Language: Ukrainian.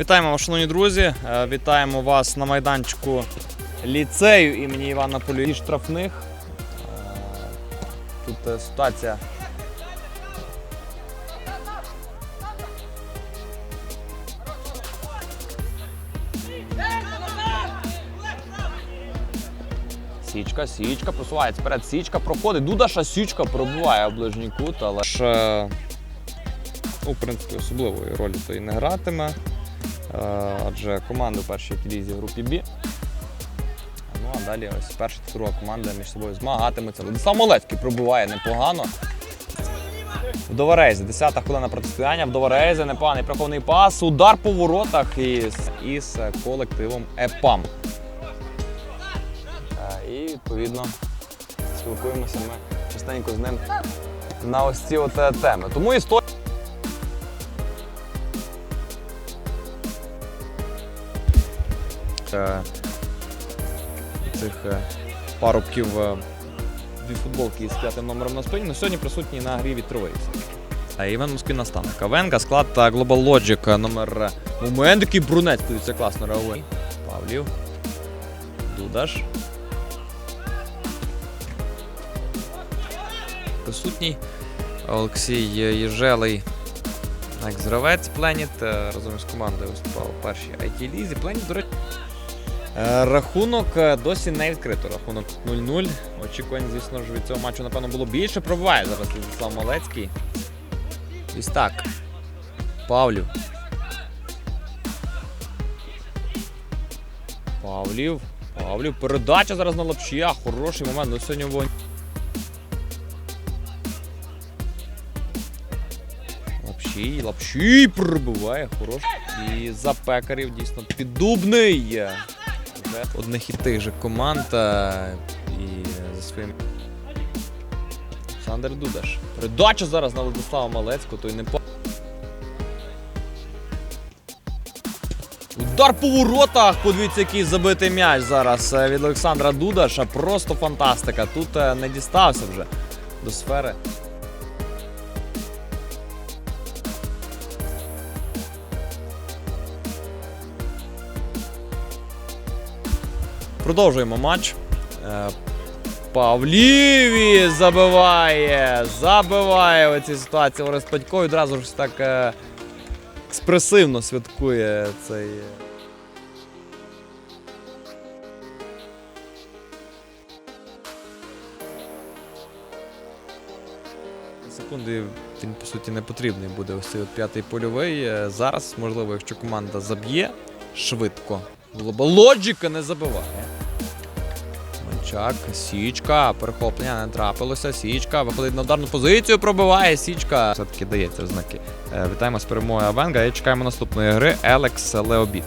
Вітаємо вас, шановні друзі. Е, Вітаємо вас на майданчику ліцею імені Івана Полюї штрафних. Е, Тут е, ситуація. Січка, січка просувається вперед. Січка проходить. Дудаша січка пробиває в ближній кут, але ж ну, принципі особливої ролі то і не гратиме. Е, Адже команди в першій лізі в групі Б. Ну а далі ось перша та друга команда між собою змагатиметься. Владислав Молецький пробиває непогано. Вдоворейзе, 10-та хвилина протистояння. Вдоворейзе, непоганий прихований пас, удар по воротах із, із колективом ЕПАМ. Е, І відповідно спілкуємося ми частенько з ним на ось ці от е, теми. Тому історія. Цих е, парубків е, дві футболки із п'ятим номером на спині. На сьогодні присутні на грі вітровий. А Іван Москвін наставник. Кавенка, склад та Global Logic е, номер. е, Момент, який брунець це класно реагує. Павлів. Дудаш. Присутній Олексій Єжелий. Екс-гравець Пленіт е, разом з командою виступав у першій it лізі Пленіт, до речі. Е, Рахунок е, досі не відкрито. Рахунок 0-0. Очікувань, звісно ж, від цього матчу, напевно, було більше. Пробиває зараз Владислав Малецький. Ось так. Павлів. Павлів. Павлів. Передача зараз на Лапшія. Хороший момент. Ну сьогодні вогонь. Лапшій, Лапшій пробиває, хорош. І за пекарів дійсно піддубний. Одних і тих же команд. е, І за своїм. Олександр Дудаш. Передача зараз на Владислава Малецького, той не по. Удар по воротах. Подивіться, який забитий м'яч зараз е, від Олександра Дудаша. Просто фантастика. Тут е, не дістався вже до сфери. Продовжуємо матч. Е, Павліві забиває. Забиває в цій ситуації Орес Патько. Одразу ж так е, експресивно святкує цей. е, Секунди він по суті не потрібний буде ось цей от п'ятий польовий. Зараз, можливо, якщо команда заб'є швидко. Лоджика не забиває. Манчак, Січка, перехоплення не трапилося. Січка виходить на ударну позицію, пробиває Січка. Все-таки дається знаки. Е, Вітаємо з перемогою Авенга і чекаємо наступної гри Елекс Леобіт.